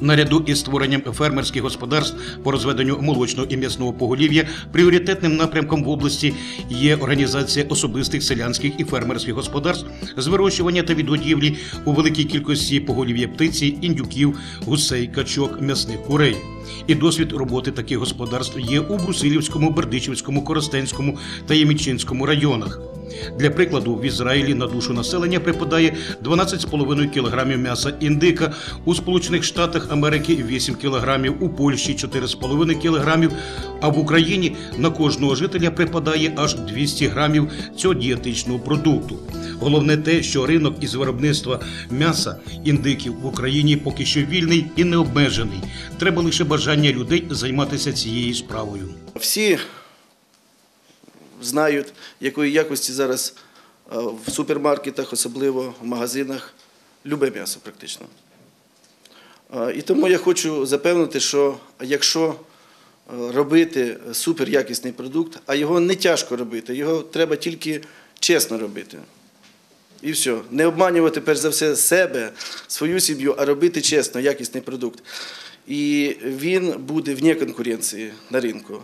Наряду із створенням фермерських господарств по розведенню молочного і м'ясного поголів'я пріоритетним напрямком в області є організація особистих селянських і фермерських господарств з вирощування та відгодівлі у великій кількості поголів'я птиці, індюків, гусей, качок, м'ясних курей. І досвід роботи таких господарств є у Брусилівському, Бердичівському, Коростенському та Ємічинському районах. Для прикладу, в Ізраїлі на душу населення припадає 12,5 кг м'яса індика, у Сполучених Штатах Америки 8 кг, у Польщі 4,5 кг, а в Україні на кожного жителя припадає аж 200 грамів цього дієтичного продукту. Головне те, що ринок із виробництва м'яса індиків в Україні поки що вільний і необмежений. Треба лише бажання людей займатися цією справою. Всі знають, якої якості зараз е, в супермаркетах, особливо в магазинах, любе м'ясо практично. Е, І тому я хочу запевнити, що якщо е, робити суперякісний продукт, а його не тяжко робити, його треба тільки чесно робити. І все. Не обманювати перш за все себе, свою сім'ю, а робити чесно, якісний продукт. І він буде вне конкуренції на ринку.